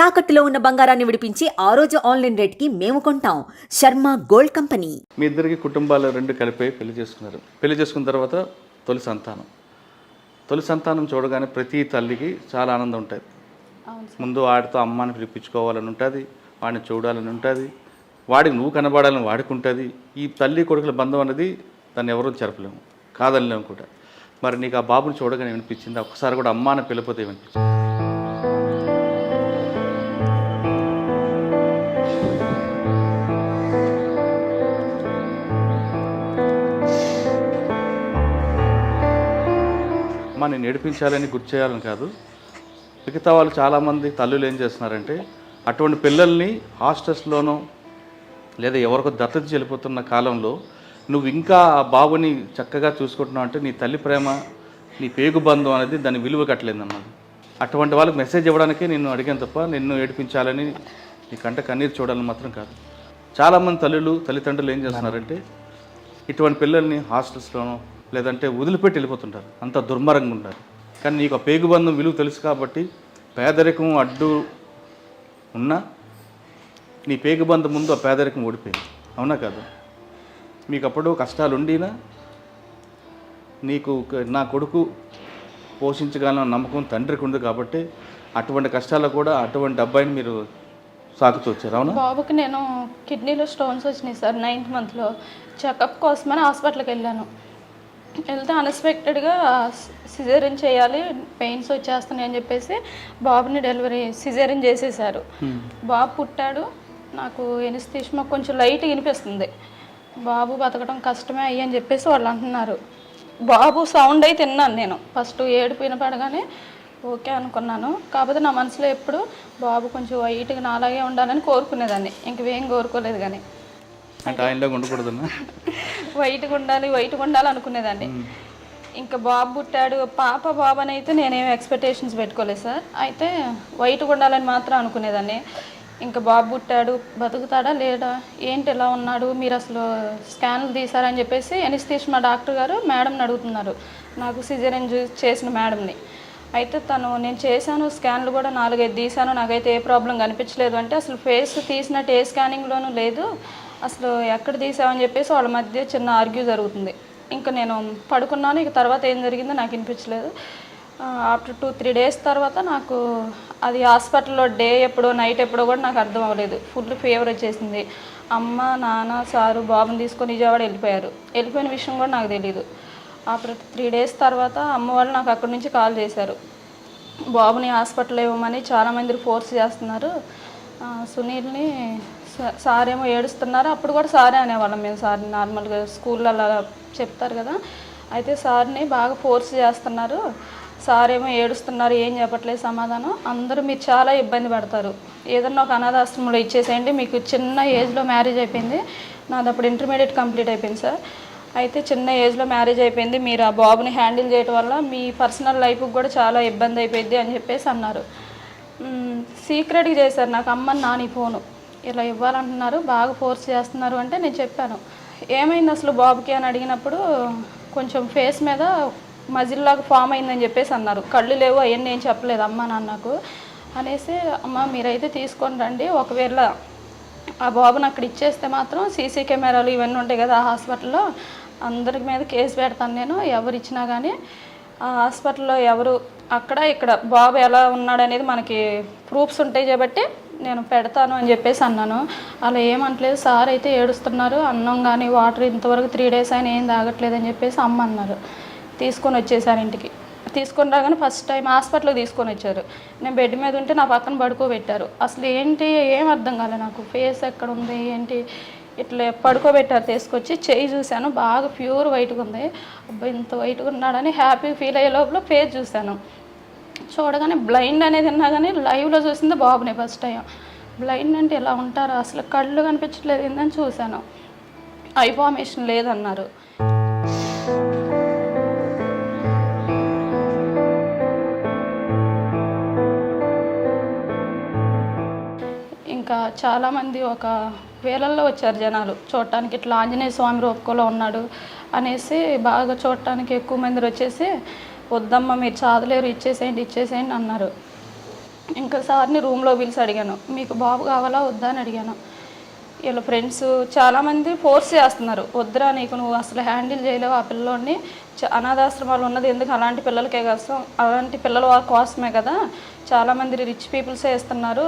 తాకట్టులో ఉన్న బంగారాన్ని విడిపించి ఆ రోజు ఆన్లైన్ రేట్కి మేము కొంటాం. Sharma gold company. మీ ఇద్దరికి కుటుంబాలు రెండు కలిపి పెళ్ళి చేసుకున్నారు. పెళ్ళి చేసుకున్న తర్వాత తొలి సంతానం. తొలి సంతానం చూడగానే ప్రతి తల్లికి చాలా ఆనందం ఉంటుంది. ముందు వాడితో అమ్మాని పిలిపించుకోవాలని ఉంటుంది వాడిని చూడాలని ఉంటుంది వాడికి నువ్వు కనబడాలని వాడికి ఉంటుంది ఈ తల్లి కొడుకుల బంధం అనేది దాన్ని ఎవరూ చెరపలేము కాదనిలేము కూడా. మరి నీకు ఆ బాబుని చూడగానే ఏమనిపించింది ఒక్కసారి కూడా అమ్మ అని పిలిపోతే ఏమనిపించింది నేను ఏడిపించాలని గుర్తు చేయాలని కాదు. మిగతా వాళ్ళు చాలామంది తల్లులు ఏం చేస్తున్నారంటే అటువంటి పిల్లల్ని హాస్టల్స్లోనో లేదా ఎవరికో దత్తత చెల్లిపోతున్న కాలంలో నువ్వు ఇంకా ఆ బాబుని చక్కగా చూసుకుంటున్నావు అంటే నీ తల్లి ప్రేమ నీ పేగు బంధం అనేది దాని విలువ కట్టలేదన్నమాట. అటువంటి వాళ్ళకి మెసేజ్ ఇవ్వడానికే నిన్ను అడిగాను తప్ప నిన్ను ఏడిపించాలని నీ కంట కన్నీరు చూడాలని మాత్రం కాదు. చాలామంది తల్లులు తల్లిదండ్రులు ఏం చేస్తున్నారంటే ఇటువంటి పిల్లల్ని హాస్టల్స్లోనో లేదంటే వదిలిపెట్టి వెళ్ళిపోతుంటారు. అంత దుర్మరంగా ఉంటారు కానీ నీకు ఆ పేగుబంధం విలువ తెలుసు కాబట్టి పేదరికం అడ్డు ఉన్నా నీ పేగుబంధం ముందు ఆ పేదరికం ఓడిపోయింది. అవునా కాదు? మీకు అప్పుడు కష్టాలు ఉండినా నీకు నా కొడుకు పోషించగలన నమ్మకం తండ్రికి ఉంది కాబట్టి అటువంటి కష్టాలు కూడా అటువంటి అబ్బాయిని మీరు సాకుతూ వచ్చారు. అవునా? బాబుకి నేను కిడ్నీలో స్టోన్స్ వచ్చినాయి సార్ నైన్త్ మంత్లో. చెకప్ కోసమని హాస్పిటల్కి వెళ్ళాను. వెళ్తే అన్ఎక్స్పెక్టెడ్గా సిజేరియన్ చేయాలి పెయిన్స్ వచ్చేస్తున్నాయి అని చెప్పేసి బాబుని డెలివరీ సిజేరియన్ చేసేసారు. బాబు పుట్టాడు. నాకు ఎనిస్తీష్మా కొంచెం లైట్ వినిపిస్తుంది. బాబు బతకడం కష్టమే అయ్యి అని చెప్పేసి వాళ్ళు అంటున్నారు. బాబు సౌండ్ అయితే విన్నాను నేను. ఫస్ట్ ఏడుపు వినపడగానే ఓకే అనుకున్నాను. కాకపోతే నా మనసులో ఎప్పుడు బాబు కొంచెం వైట్గా నాలాగే ఉండాలని కోరుకునేదాన్ని. ఇంకేం కోరుకోలేదు కానీ. అంటే ఆయనలో ఉండకూడదన్నా? వైట్గా ఉండాలి వైట్గా ఉండాలి అనుకునేదాన్ని ఇంకా బాబు పుట్టాడు పాప బాబు అని అయితే నేనేం ఎక్స్పెక్టేషన్స్ పెట్టుకోలేదు సార్. అయితే వైట్గా ఉండాలని మాత్రం అనుకునేదాన్ని. ఇంకా బాబు పుట్టాడు బతుకుతాడా లేడా? ఏంటి ఎలా ఉన్నాడు? మీరు అసలు స్కాన్లు తీసారని చెప్పేసి ఎనిస్తీష్ మా డాక్టర్ గారు మేడంని అడుగుతున్నారు. నాకు సిజరీన్ చేసిన మేడంని అయితే తను నేను చేశాను స్కాన్లు కూడా నాలుగైదు తీశాను. నాకైతే ఏ ప్రాబ్లం కనిపించలేదు. అంటే అసలు ఫేస్ తీసినట్టు ఏ స్కానింగ్లోనూ లేదు. అసలు ఎక్కడ తీసావని చెప్పేసి వాళ్ళ మధ్య చిన్న ఆర్గ్యూ జరుగుతుంది. ఇంకా నేను పడుకున్నాను ఇక తర్వాత ఏం జరిగిందో నాకు వినిపించలేదు. ఆఫ్టర్ టూ త్రీ డేస్ తర్వాత నాకు అది హాస్పిటల్లో డే ఎప్పుడో నైట్ ఎప్పుడో కూడా నాకు అర్థం అవ్వలేదు. ఫుల్ ఫీవర్ వచ్చేసింది. అమ్మ నాన్న సారు బాబుని తీసుకొని విజయవాడ వెళ్ళిపోయారు. వెళ్ళిపోయిన విషయం కూడా నాకు తెలియదు ఆఫ్టర్ త్రీ డేస్ తర్వాత అమ్మ వాళ్ళు నాకు అక్కడి నుంచి కాల్ చేశారు. బాబుని హాస్పిటల్ ఇవ్వమని చాలామంది ఫోర్స్ చేస్తున్నారు. సునీల్ని సార్ ఏమో ఏడుస్తున్నారు. అప్పుడు కూడా సారే అనేవాళ్ళం మేము సార్ నార్మల్గా స్కూల్లో అలా చెప్తారు కదా. అయితే సార్ని బాగా ఫోర్స్ చేస్తున్నారు. సార్ ఏమో ఏడుస్తున్నారు ఏం చెప్పట్లేదు సమాధానం. అందరూ మీరు చాలా ఇబ్బంది పడతారు. ఏదన్నా ఒక అనాథాశ్రమంలో ఇచ్చేసేయండి మీకు చిన్న ఏజ్లో మ్యారేజ్ అయిపోయింది. నాది అప్పుడు ఇంటర్మీడియట్ కంప్లీట్ అయిపోయింది సార్. అయితే చిన్న ఏజ్లో మ్యారేజ్ అయిపోయింది. మీరు ఆ బాబుని హ్యాండిల్ చేయడం వల్ల మీ పర్సనల్ లైఫ్కి కూడా చాలా ఇబ్బంది అయిపోయింది అని చెప్పేసి అన్నారు. సీక్రెట్గా చేశారు నాకు అమ్మ నాని ఫోను. ఇలా ఇవ్వాలంటున్నారు బాగా ఫోర్స్ చేస్తున్నారు అంటే నేను చెప్పాను. ఏమైంది అసలు బాబుకి అని అడిగినప్పుడు కొంచెం ఫేస్ మీద మజిల్లాగా ఫామ్ అయిందని చెప్పేసి అన్నారు. కళ్ళు లేవు అవన్నీ ఏం చెప్పలేదు అమ్మ నాన్నకు. అనేసి అమ్మ మీరైతే తీసుకొని రండి ఒకవేళ ఆ బాబుని అక్కడ ఇచ్చేస్తే మాత్రం సీసీ కెమెరాలు ఇవన్నీ ఉంటాయి కదా ఆ హాస్పిటల్లో అందరి మీద కేసు పెడతాను నేను ఎవరు ఇచ్చినా కానీ ఆ హాస్పిటల్లో ఎవరు అక్కడ ఇక్కడ బాబు ఎలా ఉన్నాడు అనేది మనకి ప్రూఫ్స్ ఉంటాయి కాబట్టి నేను పెడతాను అని చెప్పేసి అన్నాను. అలా ఏమంటలేదు సార్ అయితే ఏడుస్తున్నారు అన్నం కానీ వాటర్ ఇంతవరకు త్రీ డేస్ అయినా ఏం తాగట్లేదు అని చెప్పేసి అమ్మ అన్నారు. తీసుకొని వచ్చేసారు ఇంటికి. తీసుకొని రాగానే ఫస్ట్ టైం హాస్పిటల్కి తీసుకొని వచ్చారు. నేను బెడ్ మీద ఉంటే నా పక్కన పడుకోబెట్టారు. అసలు ఏంటి ఏం అర్థం కాలే నాకు. ఫేస్ ఎక్కడ ఉంది ఏంటి? ఇట్లా పడుకోబెట్టారు తీసుకొచ్చి చేయి చూశాను. బాగా ప్యూర్ వైట్గా ఉంది. అబ్బాయి ఇంత వైట్గా ఉన్నాడని హ్యాపీ ఫీల్ అయ్యే లోపల ఫేస్ చూశాను. చూడగానే బ్లైండ్ అనేది విన్నా కానీ లైవ్లో చూసింది బాబుని ఫస్ట్ టైం బ్లైండ్ అంటే ఇలా ఉంటారు? అసలు కళ్ళు కనిపించట్లేదు ఏందని చూశాను. ఐ ఫార్మేషన్ లేదన్నారు. ఇంకా చాలామంది ఒక వేలల్లో వచ్చారు జనాలు. చూడటానికి ఇట్లా ఆంజనేయ స్వామి రూపంలో ఉన్నాడు అనేసి బాగా చూడటానికి ఎక్కువ మంది వచ్చేసి వద్దమ్మ మీరు చాదలేరు ఇచ్చేసేయండి ఇచ్చేసేయండి అన్నారు. ఇంకా సార్ని రూమ్లో పిలిచి అడిగాను. మీకు బాబు కావాలా వద్దా అని అడిగాను. వీళ్ళ ఫ్రెండ్స్ చాలామంది ఫోర్స్ చేస్తున్నారు. వద్దురా నీకు నువ్వు అసలు హ్యాండిల్ చేయలేవు ఆ పిల్లోడిని. చ- అనాథాశ్రమాలు ఉన్నది ఎందుకు? అలాంటి పిల్లలకే కోసం అలాంటి పిల్లల కోసమే కదా. చాలామంది రిచ్ పీపుల్సే ఇస్తున్నారు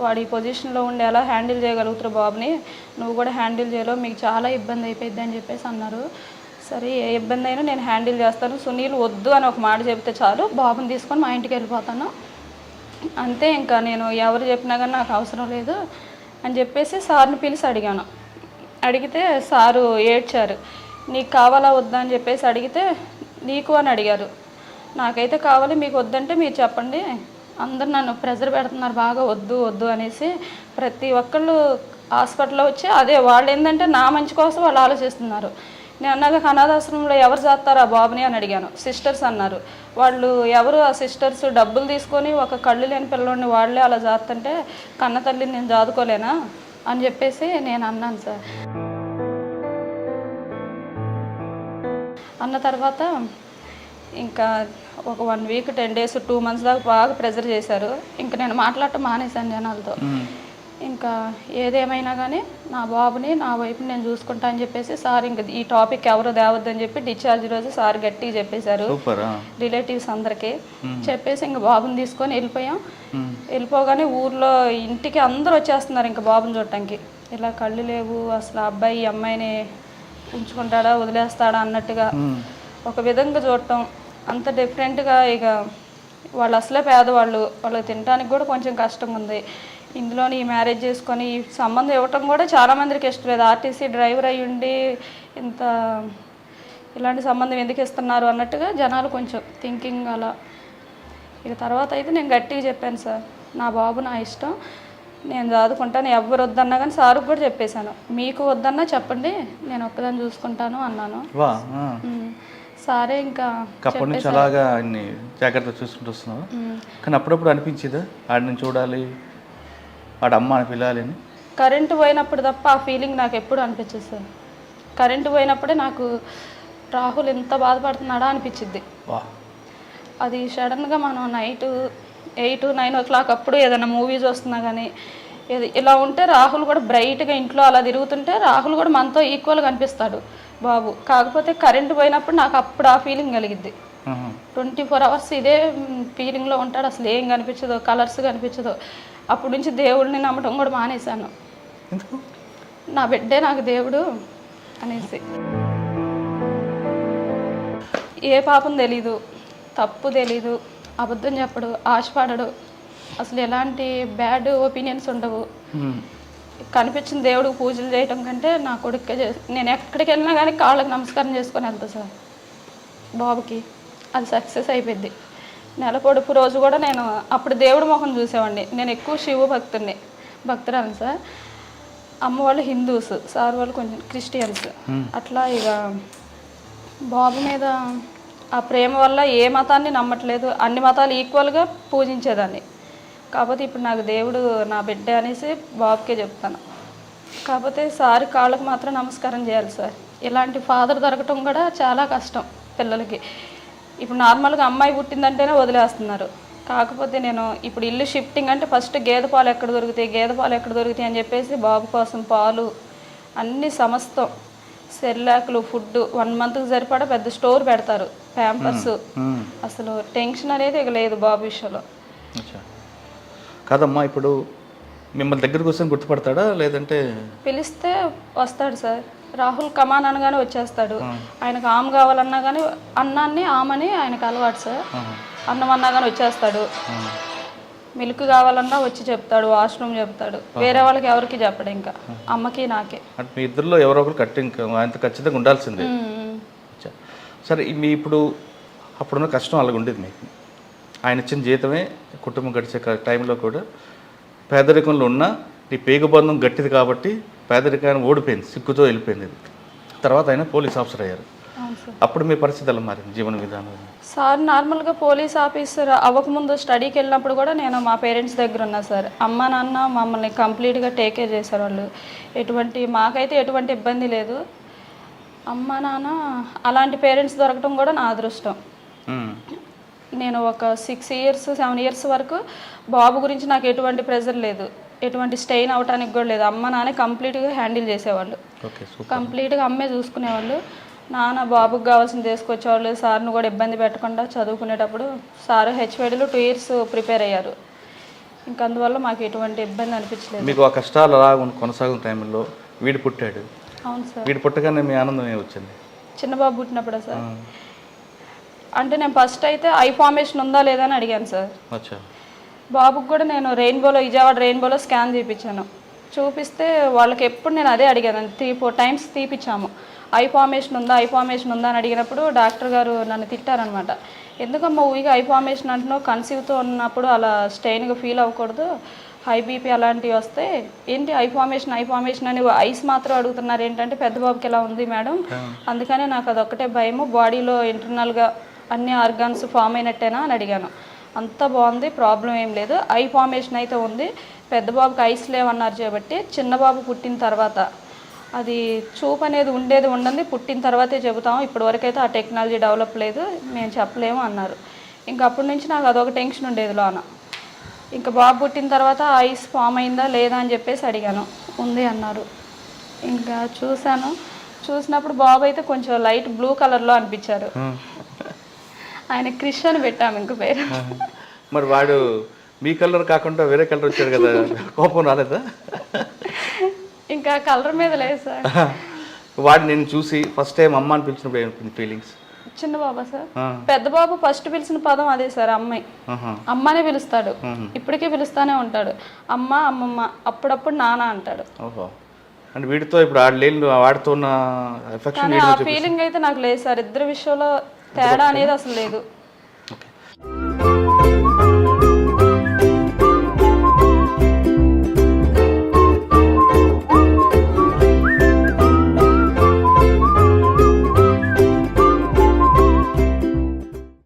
వాడి పొజిషన్లో ఉండి ఎలా హ్యాండిల్ చేయగలుగుతారు బాబుని? నువ్వు కూడా హ్యాండిల్ చేయలేవు మీకు చాలా ఇబ్బంది అయిపోయింది అని చెప్పేసి అన్నారు. సరే ఏ ఇబ్బంది అయినా నేను హ్యాండిల్ చేస్తాను. సునీల్ వద్దు అని ఒక మాట చెప్తే చాలు. బాబుని తీసుకొని మా ఇంటికి వెళ్ళిపోతాను. అంతే ఇంకా నేను ఎవరు చెప్పినా కానీ నాకు అవసరం లేదు అని చెప్పేసి సార్ని పిలిచి అడిగాను. అడిగితే సారు ఏడ్చారు. నీకు కావాలా వద్దా అని చెప్పేసి అడిగితే నీకు అని అడిగారు. నాకైతే కావాలి మీకు వద్దంటే మీరు చెప్పండి. అందరు నన్ను ప్రెజర్ పెడుతున్నారు బాగా వద్దు వద్దు అనేసి ప్రతి ఒక్కళ్ళు హాస్పిటల్లో వచ్చి అదే వాళ్ళు ఏంటంటే నా మంచి కోసం వాళ్ళు ఆలోచిస్తున్నారు. నేను అన్నాక అనాథాశ్రమంలో ఎవరు చేస్తారు ఆ బాబుని అని అడిగాను. సిస్టర్స్ అన్నారు. వాళ్ళు ఎవరు ఆ సిస్టర్స్ డబ్బులు తీసుకొని ఒక కళ్ళు లేని పిల్లోడిని వాళ్ళే అలా చేస్తుంటే కన్న తల్లిని నేను చదువుకోలేనా అని చెప్పేసి నేను అన్నాను సార్. అన్న తర్వాత ఇంకా ఒక one week ten days two months దాకా బాగా ప్రెజర్ చేశారు. ఇంకా నేను మాట్లాడటం మానేశాను జనాలతో. ఇంకా ఏదేమైనా కానీ నా బాబుని నా వైపుని నేను చూసుకుంటా అని చెప్పేసి సార్ ఇంకా ఈ టాపిక్ ఎవరు తేవద్దని చెప్పి డిశ్చార్జ్ రోజు సార్ గట్టిగా చెప్పేశారు. రిలేటివ్స్ అందరికీ. చెప్పేసి ఇంకా బాబుని తీసుకొని వెళ్ళిపోయాం. వెళ్ళిపోగానే ఊర్లో ఇంటికి అందరూ వచ్చేస్తున్నారు ఇంకా బాబుని చూడటానికి. ఇలా కళ్ళు లేవు అసలు అబ్బాయి అమ్మాయిని ఉంచుకుంటాడా వదిలేస్తాడా అన్నట్టుగా ఒక విధంగా చూడటం. అంత డిఫరెంట్గా ఇక వాళ్ళు అసలే పేదవాళ్ళు. వాళ్ళకి తినడానికి కూడా కొంచెం కష్టంగా ఉంది ఇందులోని ఈ మ్యారేజ్ చేసుకొని ఈ సంబంధం ఇవ్వటం కూడా చాలా మందికి ఇష్టం. లేదు ఆర్టీసీ డ్రైవర్ అయ్యి ఉండి ఇంత ఇలాంటి సంబంధం ఎందుకు ఇస్తున్నారు అన్నట్టుగా జనాలు కొంచెం థింకింగ్ అలా. ఇక తర్వాత అయితే నేను గట్టిగా చెప్పాను సార్ నా బాబు నా ఇష్టం నేను చదువుకుంటాను ఎవరు వద్దన్నా కానీ సార్కి కూడా చెప్పేశాను. మీకు వద్దన్నా చెప్పండి నేను ఒక్కదాన్ని చూసుకుంటాను అన్నాను. సారే ఇంకా అప్పటి నుంచి అలాగా చూసుకుంటూ వస్తున్నావు? కానీ అప్పుడప్పుడు అనిపించేదా? ఆడిని చూడాలి వాడి అమ్మ అని పిల్లాలి అని కరెంటు పోయినప్పుడు తప్ప ఆ ఫీలింగ్ నాకు ఎప్పుడు అనిపించదు సార్. కరెంటు పోయినప్పుడే నాకు రాహుల్ ఎంత బాధపడుతున్నాడా అనిపించింది అది సడన్గా మనం night eight nine o'clock అప్పుడు ఏదైనా మూవీ చూస్తున్నా కానీ ఇలా ఉంటే రాహుల్ కూడా బ్రైట్గా ఇంట్లో అలా తిరుగుతుంటే రాహుల్ కూడా మనతో ఈక్వల్గా కనిపిస్తాడు బాబు. కాకపోతే కరెంటు పోయినప్పుడు నాకు అప్పుడు ఆ ఫీలింగ్ కలిగిద్ది. ట్వంటీ ఫోర్ అవర్స్ ఇదే ఫీలింగ్లో ఉంటాడు. అసలు ఏం కనిపించదు కలర్స్ కనిపించదు. అప్పటి నుంచి దేవుడిని నమ్మటం కూడా మానేశాను. నా బిడ్డే నాకు దేవుడు అనేసి. ఏ పాపం తెలీదు తప్పు తెలీదు అబద్ధం చెప్పడు ఆశపడడు. అసలు ఎలాంటి బ్యాడ్ ఒపీనియన్స్ ఉండవు. కనిపించిన దేవుడికి పూజలు చేయటం కంటే నా కొడుకే చేసి నేను ఎక్కడికి వెళ్ళినా కానీ కాళ్ళకి నమస్కారం చేసుకొని వెళ్తా సార్. బాబుకి. అది సక్సెస్ అయిపోయింది నెల పొడుపు రోజు కూడా నేను అప్పుడు దేవుడి ముఖం చూసేవాడిని. నేను ఎక్కువ శివ భక్తుడిని. భక్తురాలు సార్. అమ్మ వాళ్ళు హిందూస్ సార్ వాళ్ళు కొంచెం క్రిస్టియన్స్. అట్లా ఇక బాబు మీద ఆ ప్రేమ వల్ల ఏ మతాన్ని నమ్మట్లేదు. అన్ని మతాలు ఈక్వల్గా పూజించేదాన్ని. కాకపోతే ఇప్పుడు నాకు దేవుడు నా బిడ్డ అనేసి బాబుకే చెప్తాను. కాకపోతే సార్ కాళ్ళకు మాత్రం నమస్కారం చేయాలి సార్. ఇలాంటి ఫాదర్ దొరకటం కూడా చాలా కష్టం పిల్లలకి. ఇప్పుడు నార్మల్గా అమ్మాయి పుట్టిందంటేనే వదిలేస్తున్నారు. కాకపోతే నేను ఇప్పుడు ఇల్లు షిఫ్టింగ్ అంటే ఫస్ట్ గేదె పాలు ఎక్కడ దొరుకుతాయి గేదె పాలు ఎక్కడ దొరుకుతాయి అని చెప్పేసి బాబు కోసం పాలు అన్ని సమస్తం సెర్లాకులు ఫుడ్ వన్ మంత్కి సరిపడా పెద్ద స్టోర్ పెడతారు ప్యాంపర్స్. అసలు టెన్షన్ అనేది ఇక లేదు బాబు విషయంలో. కాదమ్మా ఇప్పుడు మిమ్మల్ని దగ్గరికి వస్తే గుర్తుపడతాడా? లేదంటే పిలిస్తే వస్తాడు సార్. రాహుల్ కమాన్ అనగానే వచ్చేస్తాడు. ఆయనకు ఆమె కావాలన్నా కానీ అన్నాన్ని ఆమని ఆయనకు అలవాటు సార్. అన్నం అన్నా కానీ వచ్చేస్తాడు. మిల్క్ కావాలన్నా వచ్చి చెప్తాడు వాష్రూమ్ చెప్తాడు. వేరే వాళ్ళకి ఎవరికి చెప్పడు ఇంకా. అమ్మకి నాకే. అంటే మీ ఇద్దరిలో ఎవరో ఒకరు కట్టి ఇంకా ఆయనతో ఖచ్చితంగా ఉండాల్సిందే. సరే మీ ఇప్పుడు అప్పుడున్న కష్టం అలాగ ఉండేది మీకు. ఆయన ఇచ్చిన జీతమే కుటుంబం గడిచే టైంలో కూడా పేదరికంలో ఉన్న నీ పేగుబంధం గట్టిది కాబట్టి పేదరికాన్ని ఓడిపోయింది సిగ్గుతో వెళ్ళిపోయింది. తర్వాత ఆయన పోలీస్ ఆఫీసర్ అయ్యారు. అప్పుడు మీ పరిస్థితి ఎలా మారింది జీవన విధానం? సార్ నార్మల్గా పోలీస్ ఆఫీసర్ అవ్వకముందు స్టడీకి వెళ్ళినప్పుడు కూడా నేను మా పేరెంట్స్ దగ్గర ఉన్నా సార్. అమ్మ నాన్న మమ్మల్ని కంప్లీట్గా టేక్ కేర్ చేశారు వాళ్ళు. ఎటువంటి మాకైతే ఎటువంటి ఇబ్బంది లేదు. అమ్మ నాన్న అలాంటి పేరెంట్స్ దొరకటం కూడా నా అదృష్టం. నేను ఒక సిక్స్ ఇయర్స్ సెవెన్ ఇయర్స్ వరకు బాబు గురించి నాకు ఎటువంటి ప్రెజర్ లేదు. ఎటువంటి స్టెయిన్ అవడానికి కూడా లేదు. అమ్మ నాన్న కంప్లీట్గా హ్యాండిల్ చేసేవాళ్ళు. కంప్లీట్గా అమ్మే చూసుకునేవాళ్ళు. నాన్న బాబుకి కావాల్సింది తీసుకొచ్చేవాళ్ళు. సార్ను కూడా ఇబ్బంది పెట్టకుండా చదువుకునేటప్పుడు సార్ హెచ్వేడిలో టూ ఇయర్స్ ప్రిపేర్ అయ్యారు. ఇంక అందువల్ల మాకు ఎటువంటి ఇబ్బంది అనిపించలేదు. మీకు ఆ కష్టాలు అలా కొనసాగుతున్న టైంలో వీడు పుట్టాడు. అవును సార్. వీడు పుట్టగానే మీ ఆనందం వచ్చింది? చిన్న బాబు పుట్టినప్పుడే సార్? అంటే నేను ఫస్ట్ అయితే ఐ ఫార్మేషన్ ఉందా లేదా అని అడిగాను సార్. అచ్చా. బాబుకి కూడా నేను రెయిన్బోలో విజయవాడ రెయిన్బోలో స్కాన్ చేయించాను చూపిస్తే వాళ్ళకి ఎప్పుడు నేను అదే అడిగాను. త్రీ ఫోర్ టైమ్స్ తీపిచ్చాము. ఐ ఫార్మేషన్ ఉందా ఐ ఫార్మేషన్ ఉందా అని అడిగినప్పుడు డాక్టర్ గారు నన్ను తిట్టారనమాట ఎందుకమ్మా ఊరిగా ఐ ఫార్మేషన్ అంటున్నావు? కన్సీవ్తో ఉన్నప్పుడు అలా స్టెయిన్గా ఫీల్ అవ్వకూడదు. హై బీపీ అలాంటివి వస్తే ఏంటి ఐ ఫార్మేషన్ ఐ ఫార్మేషన్ అని ఐస్ మాత్రం అడుగుతున్నారు. ఏంటంటే పెద్ద బాబుకి ఎలా ఉంది మేడం? అందుకనే నాకు అదొక్కటే భయము. బాడీలో ఇంటర్నల్గా అన్ని ఆర్గాన్స్ ఫామ్ అయినట్టేనా అని అడిగాను. అంత బాగుంది ప్రాబ్లం ఏం లేదు. ఐ ఫార్మేషన్ అయితే ఉంది. పెద్ద బాబుకి ఐస్ లేవన్నారు కాబట్టి చిన్న బాబు పుట్టిన తర్వాత. అది చూపు అనేది ఉండేది ఉండండి. పుట్టిన తర్వాతే చెబుతాం ఇప్పటివరకు అయితే ఆ టెక్నాలజీ డెవలప్ లేదు. మేము చెప్పలేము అన్నారు. ఇంకా అప్పటి నుంచి నాకు అదొక టెన్షన్ ఉండేది లోన. ఇంకా బాబు పుట్టిన తర్వాత ఐస్ ఫామ్ అయిందా లేదా అని చెప్పేసి అడిగాను. ఉంది అన్నారు. ఇంకా చూశాను. చూసినప్పుడు బాబు అయితే కొంచెం లైట్ బ్లూ కలర్లో అనిపించారు. ఆయన క్రిష్ అని పెట్టాము ఇంక పేరు. మరి వాడు మీ కలర్ కాకుండా వేరే కలర్ వచ్చాడు కదా కోపం రాలేదా? ఇంకా కలర్ మీద లేదు సార్. వాడు నేను చూసి ఫస్ట్ టైం అమ్మ అని పిలిచినప్పుడు ఫీలింగ్స్ చిన్న బాబా సార్. పెద్ద బాబు ఫస్ట్ పిలిచిన పదం అదే సార్ అమ్మాయి అమ్మనే పిలుస్తాడు. ఇప్పటికీ పిలుస్తానే ఉంటాడు. అమ్మ అమ్మమ్మ అప్పుడప్పుడు నాన్న అంటాడు. ఓహో. అంటే వీడితో ఇప్పుడు వాడితో ఉన్న ఫీలింగ్ అయితే నాకు లేదు సార్. ఇద్దరి విషయంలో తేడా అనేది అసలు లేదు.